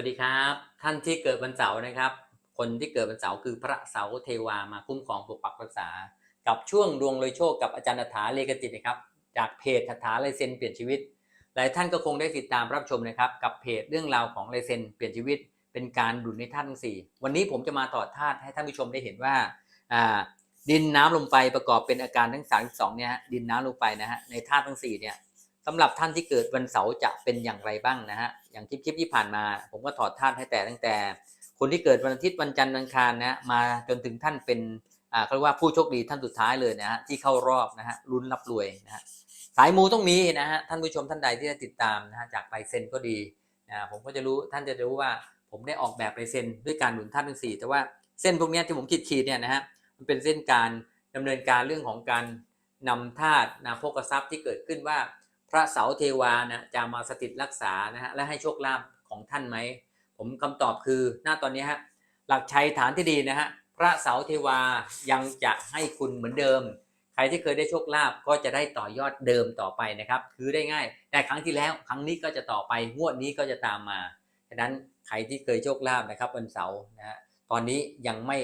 วัสดีครับ ท่านที่เกิดวันเสาร์นะครับ คนที่เกิดวันเสาร์คือพระเสาเทวามาคุ้มครองปกปักรักษา กับช่วงดวงเลยโชคกับอาจารย์อัฐาเลกจิตนะครับ จากเพจอัฐาลายเซ็นเปลี่ยนชีวิต หลายท่านก็คงได้ติดตามรับชมนะครับ กับเพจเรื่องราวของลายเซ็นเปลี่ยนชีวิต เป็นการดุลในธาตุทั้งสี่วันนี้ผมจะมาต่อธาตุให้ท่านผู้ชมได้เห็นว่าดินน้ำลมไฟประกอบเป็นอาการทั้ง32เนี่ยดินน้ำลมไฟนะฮะในธาตุทั้งสี่เนี่ย สำหรับท่านที่เกิดวันเสาร์จะเป็นอย่างไรบ้างนะฮะอย่างคลิปคลิปที่ผ่านมา ผมก็ถอดธาตุให้แต่ตั้งแต่ คนที่เกิดวันอาทิตย์วันจันทร์วันอังคารนะมาจนถึงท่านเป็นอ่าเขาเรียกว่าผู้โชคดีท่านสุดท้ายเลยนะฮะที่เข้ารอบนะฮะลุ้นรับรวยนะฮะสายมูต้องมีนะฮะท่านผู้ชมท่านใดที่ได้ติดตามนะฮะจากลายเซ็นก็ดีนะผมก็จะรู้ท่านจะรู้ว่าผมได้ออกแบบลายเซ็นด้วยการหนุนธาตุทั้งสี่แต่ว่าเส้นพวกนี้ที่ผมขีดขีดเนี่ยนะฮะมันเป็นเส้นการดำเนินการเรื่องของการนำธาตุนาโภกทรัพย์ที่เกิดขึ้นว่า พระเสาเทวานะจะมาสถิตรักษานะฮะและให้โชคลาภของท่านไหม ผมคำตอบคือหน้าตอนนี้ฮะหลักชัยฐานที่ดีนะฮะพระเสาเทวายังจะให้คุณเหมือนเดิม ใครที่เคยได้โชคลาภก็จะได้ต่อยอดเดิมต่อไปนะครับ คือได้ง่ายแต่ครั้งที่แล้วครั้งนี้ก็จะต่อไปงวดนี้ก็จะตามมาฉะนั้นใครที่เคยโชคลาภนะครับวันเสาร์นะฮะตอนนี้ยังไม่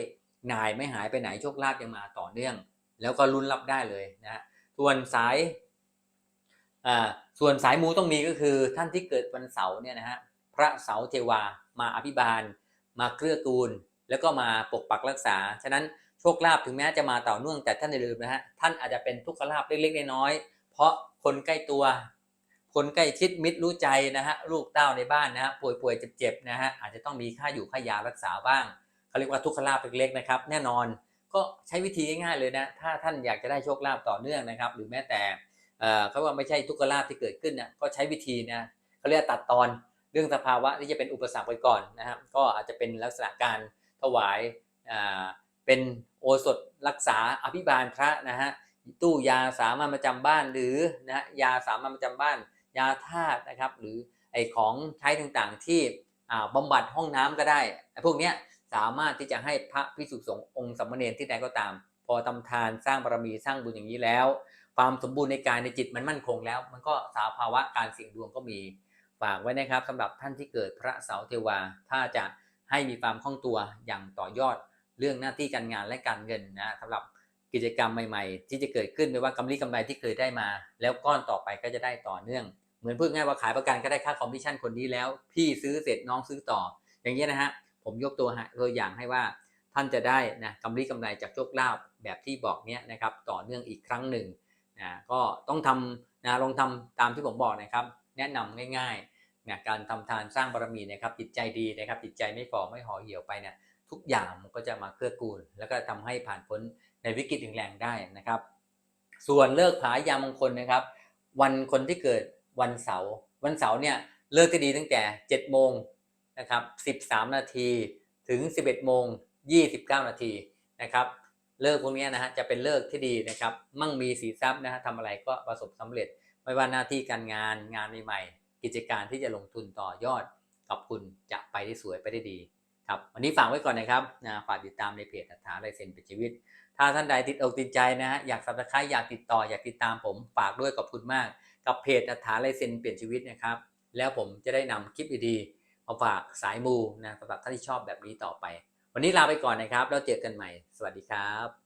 นายไม่หายไปไหนโชคลาภยังมาต่อเนื่อง แล้วก็ลุ้นรับได้เลยนะฮะส่วนสาย อ่าส่วนสายมูต้องมีก็คือท่านที่เกิดวันเสาร์เนี่ยนะฮะพระเสาเทวามาอภิบาล มาเกื้อกูล แล้วก็มาปกปักรักษา ฉะนั้นโชคลาภถึงแม้จะมาต่อเนื่องแต่ท่านอย่าลืมนะฮะท่านอาจจะเป็นทุกขลาภเล็กๆน้อยๆเพราะคนใกล้ตัว คนใกล้ชิดมิตรรู้ใจนะฮะลูกเต้าในบ้านนะฮะป่วยๆเจ็บๆนะฮะอาจจะต้องมีค่าอยู่ค่ายารักษาบ้างเขาเรียกว่าทุกขลาภเล็กๆนะครับแน่นอนก็ใช้วิธีง่ายๆเลยนะถ้าท่านอยากจะได้โชคลาภต่อเนื่องนะครับ หรือแม้แต่ เขาว่าไม่ใช่ทุกขลาภที่เกิดขึ้นนี่ยก็ใช้วิธีนะเขาเรียกตัดตอนเรื่องสภาวะที่จะเป็นอุปสรรคไปก่อนนะครับก็อาจจะเป็นลักษณะการถวายเป็นโอสถรักษาอภิบาลพระนะฮะตู้ยาสามัญประจำบ้านหรือนะฮะยาสามัญประจำบ้าน ยาธาตุนะครับ หรือไอของใช้ต่างๆที่อ่าบำบัดห้องน้ำก็ได้ไอพวกเนี้ยสามารถที่จะให้พระพิสุสงฆ์องค์สมเณรที่ใดก็ตาม พอทำทานสร้างบารมีสร้างบุญอย่างนี้แล้ว ความสมบูรณ์ในกายในจิตมันมั่นคงแล้ว มันก็สาภาวะการเสี่ยงดวงก็มีฝากไว้นะครับสำหรับท่านที่เกิดพระเสาเทวา ถ้าจะให้มีความคล่องตัวอย่างต่อยอดเรื่องหน้าที่การงานและการเงินนะสำหรับกิจกรรมใหม่ ๆ ที่จะเกิดขึ้นไม่ว่ากำไรกำไรที่เคยได้มา แล้วก้อนต่อไปก็จะได้ต่อเนื่อง เหมือนพูดง่ายว่าขายประกันก็ได้ค่าคอมมิชชั่นคนนี้แล้ว พี่ซื้อเสร็จน้องซื้อต่อ อย่างนี้ยนะฮะผมยกตัวตัวอย่างให้ว่าท่านจะได้นะกำไรกำไรจากโชคลาภแบบที่บอกเนี้ยนะครับต่อเนื่องอีกครั้งหนึ่ง นะก็ต้องทำนะลองทำตามที่ผมบอกนะครับ แนะนำง่ายๆนะการทำทานสร้างบารมีนะครับจิตใจดีนะครับจิตใจไม่ฝ่อไม่ห่อเหี่ยวไปเนี่ยทุกอย่างมันก็จะมาเกื้อกูล แล้วก็ทำให้ผ่านพ้นในวิกฤตแรงได้นะครับ ส่วนเลิกผายามงคลนะครับ วันคนที่เกิดวันเสาร์วันเสาร์เนี่ยเลิกที่ดีตั้งแต่7โมงนะครับ13นาทีถึง 11โมง29นาทีนะครับ เลิกพวกนี้นะฮะจะเป็นเลิกที่ดีนะครับ มั่งมีสีทรัพย์นะฮะทำอะไรก็ประสบสำเร็จ ไม่ว่าหน้าที่การงานงานใหม่ๆกิจการที่จะลงทุนต่อยอดกับคุณจะไปได้สวยไปได้ดีครับวันนี้ฝากไว้ก่อนนะครับนะฝากติดตามในเพจอัฐาลายเซ็นเป็นชีวิต ถ้าท่านใดติดอกติดใจนะฮะอยากสับสไครอยากติดต่ออยากติดตามผมฝากด้วยขอบคุณมาก กับเพจอัฐาลายเซ็นเปลี่ยนชีวิตนะครับ แล้วผมจะได้นำคลิปดีๆมาฝากสายมูนะสำหรับท่านที่ชอบแบบนี้ต่อไป วันนี้ลาไปก่อนนะครับแล้วเจอกันใหม่ สวัสดีครับ